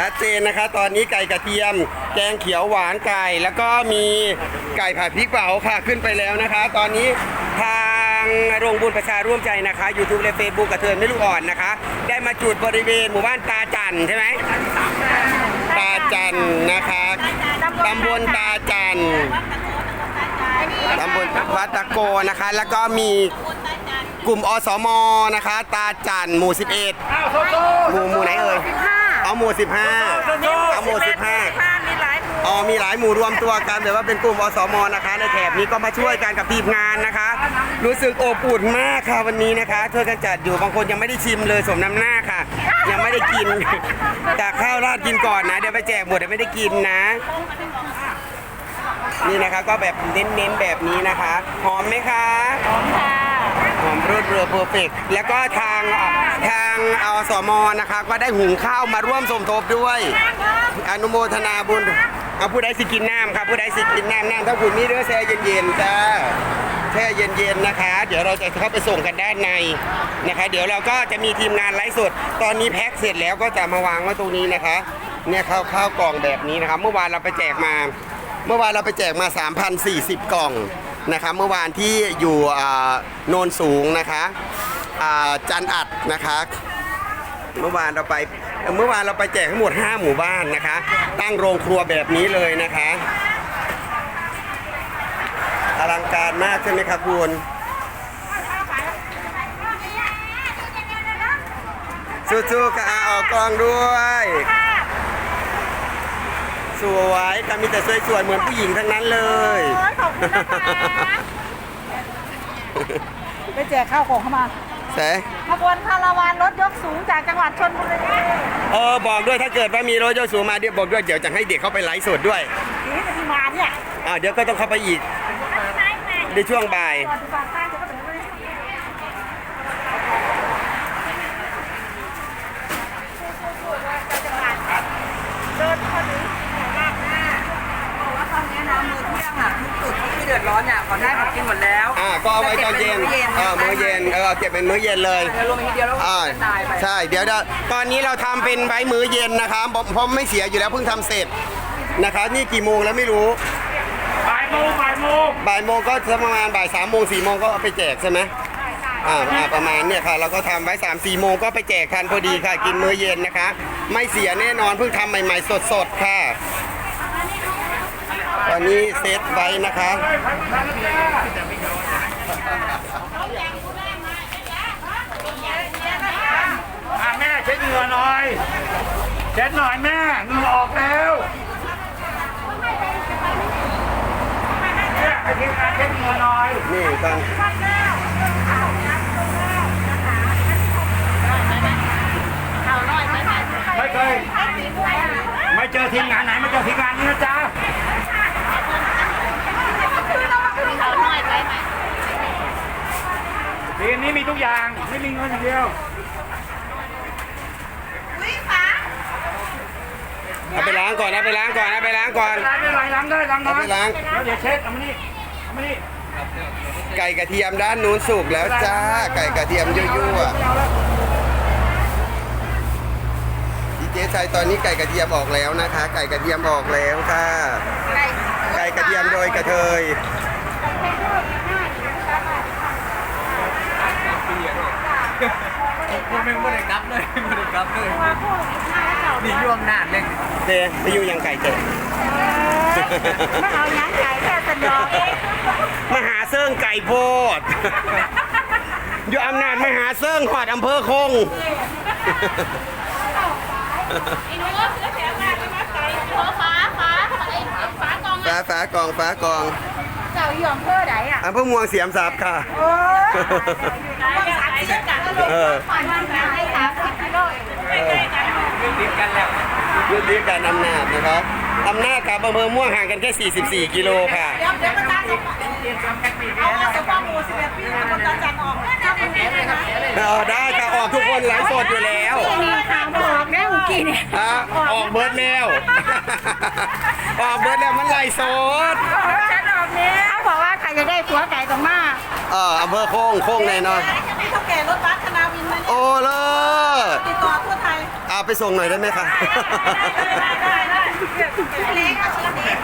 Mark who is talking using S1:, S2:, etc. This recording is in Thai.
S1: ชัดเจนนะคะ ตอนนี้ไก่กระเทียม แกงเขียวหวานไก่ แล้วก็มีไก่ผัดพริกเผาค่ะขึ้นไปแล้วนะคะ ตอนนี้ทางโรงบุญประชาร่วมใจนะคะ YouTube และ Facebook กระเทินไม่ลูกอ่อนนะคะ ได้มาจุดบริเวณหมู่บ้านตาจันใช่ไหมตาจันนะคะตำบลตาจันตำบลวัดตะโกนะคะ แล้วก็มีกลุ่มอสมนะคะ ตาจันหมู่ 11 หมู่หมู่ไหนเอ่ย เอาหมู่15เอาหมู่15
S2: มีหลายหมู่
S1: อ๋อมีหลายหมู่รวมตัวกันแต่ว่าเป็นกลุ่มอสมนะคะ ในแถบนี้ก็มาช่วยกันกับทีมงานนะคะ รู้สึกอบอุ่นมากค่ะวันนี้นะคะช่วยกันจัดอยู่บางคนยังไม่ได้ชิมเลยสมน้ำหน้าค่ะ ยังไม่ได้กิน แต่ข้าวราดกินก่อนนะ เดี๋ยวไปแจกหมดเดี๋ยวไม่ได้กินนะ นี่นะคะก็แบบเน้นๆแบบนี้นะคะหอมไหมคะ
S2: ค่ะ
S1: หอมรส เรือเพอร์เฟกแล้วก็ทางทางอสมนะคะก็ได้หุงข้าวมาร่วมสมทบด้วย อนุโมทนาบุญเอาผู้ใดสิกินน้ำครับผู้ใดสิกินน้ำน้ำถ้าคุณนี่เด้อแช่เย็นๆจ้าแช่เย็นๆนะคะ เดี๋ยวเราจะเข้าไปส่งกันด้านในนะคะ เดี๋ยวเราก็จะมีทีมงานไลฟ์สด ตอนนี้แพ็คเสร็จแล้วก็จะมาวางไว้ตรงนี้นะคะ เนี่ยข้าวข้าวกล่องแบบนี้นะคะเมื่อวานเราไปแจกมา เมื่อวานเราไปแจกมา 3,040 กล่อง นะคะเมื่อวานที่อยู่อ่าโนนสูงนะคะจันอัดนะคะเมื่อวานเราไปเมื่อวานเราไปแจกทั้งหมด 5 หมู่บ้านนะคะ ตั้งโรงครัวแบบนี้เลยนะคะอลังการมากใช่ไหมครับคุณสู้ๆค่ะออกกองด้วย สวยค่ะมีแต่สวยๆเหมือนผู้หญิงทั้งนั้นเลย
S2: โอ้ยขอบคุณนะคะไปแจกข้าวของเข้ามา
S1: ใช่
S2: ขบวนคาราวานรถยกสูงจากจังหวัดชนบุรี
S1: เออบอกด้วยถ้าเกิดว่ามีรถโยสูมาเดี๋ยวบอกด้วยเดี๋ยวจะให้เด็กเข้าไปไลฟ์สดด้วย
S2: นี่จะมีมาเนี่ย
S1: อ่าเดี๋ยวก็ต้องเข้าไปอีกในช่วงบ่าย
S2: ก่อนดูฝั่งใต้จะก็เป็นเรื่องเดินพอดีลากหน้า
S3: บอกว่าตอนนี้นะมือเที่ยงอะทุกจุดที่เดือด ร้อนเนี่ยขอได้ผมกินหมดแล้ว
S1: อ่าก็เอาไว้ตอนเย็นเออมื้อเย็นเออเก็บเป็นมื้อเย็นเลย
S3: เดี๋ยวลงไปทีเดียวแล้วก็
S1: อ่า
S3: ตายไป
S1: ใช่เดี๋ยวเดี๋ยวตอนนี้เราทำเป็นไว้มื้อเย็นนะคะเพราะเพราะไม่เสียอยู่แล้วเพิ่งทำเสร็จนะคะนี่กี่โมงแล้วไม่รู้
S4: บ่ายโมงบ่ายโมง
S1: บ่ายโมงก็ประมาณบ่ายสามโมงสี่โมงก็เอาไปแจกใช่ไหมอ่าอ่าประมาณเนี่ยค่ะ เราก็ทำไว้3ามสี่โมงก็ไปแจกทันพอดีค่ะ กินมื้อเย็นนะคะ ไม่เสียแน่นอนเพิ่งทำใหม่ๆสดๆค่ะตอ นนี้เซตไว้นะคะ
S4: อะแม่เช็ดเหงื่อหน่อย เช็ดหน่อยแม่เหงื่อออกแล้วเนี่ยให้ทีมงานเช็ดเหงื่อหน่อย
S1: นี่ตอน
S4: ไม่เคยไม่เจอทีมงานไหนไม่เจอทีมงานนี้นะจ๊ะทีม นี้มีทุกอย่างไม่มีเงินอย่างเดียว
S1: เอาไปล้างก่อนเอาไปล้างก่อนเอาไปล้างก่อน
S4: ล้างได้ล้างได้ล้าง
S1: เอา
S4: น้ำ
S1: ไปล้าง
S4: แล้วเดี๋ยวเช็ดเอามานี่เอามานี่
S1: ไก่กระเทียมด้านนู้นสุกแล้วจ้า ไก่กระเทียมยั่วๆดีเจชัยตอนนี้ไก่กระเทียมออกแล้วนะคะ ไก่กระเทียมออกแล้วค่ะ ไก่กระเทียมโดยกระเทย
S3: คุณไม่ได้กลับเลยไม่ได้กลับเลยนี่ยวมนานเลย
S1: เดไปอยู่ยังไก่เจอ
S2: ไม่เอาหยังไก่แค่สนองเอง
S1: มหาเซิ่งไก่โพดอยู่อำนาจมหาเซิ่งหอดอำเภอคง
S2: ฟ้าฟ้าไอ้ฟ้ากอง
S1: ฟ้าฟ้ากองฟ้ากอง
S2: เจ้าอยู่อำเภอไหนอะ
S1: อำเภอม่วงเสียมสับค่ะ
S2: โอ้ย
S1: เออ
S2: ผ่านวันงานให้สามสิบกิโลเอง
S3: ติดกันแล้ว
S1: ยุติการอำนาจนะครับอำนาจกับอำเภอม่วงห่างกันแค่ 44 กิโลค่ะ
S2: เดี๋ยวเดี๋ยวมาตาสมเอาเอาสมองหมูสิบเอ็ดปีเอาคนตาจันออกถ้าเป็นเลยนะ
S1: เออได้ค่ะออกทุกคนไลฟ์สดอยู่แล้ว
S2: มีข่าวบอกได้เมื่อกี้เนี่ย
S1: ออกเบิร์ดแล้ว ออกเบิร์ดแล้วมันไลฟ์สด
S2: เขาบอกว่าใครจะได้ผัวไก่ต้องมา
S1: เอ่ออำเภอโค้งโค้งแน่นอน
S2: นี่เท่าแก่รถบัสคณาวินมาเนี่ย
S1: โอ้เลิ
S2: ติดต่อทั่วไทย
S1: อาไปส่งหน่อยได้ไหมคะ
S2: ได้ได้
S1: ได้
S2: ได้ได้เล็กเอาชีสเด็ก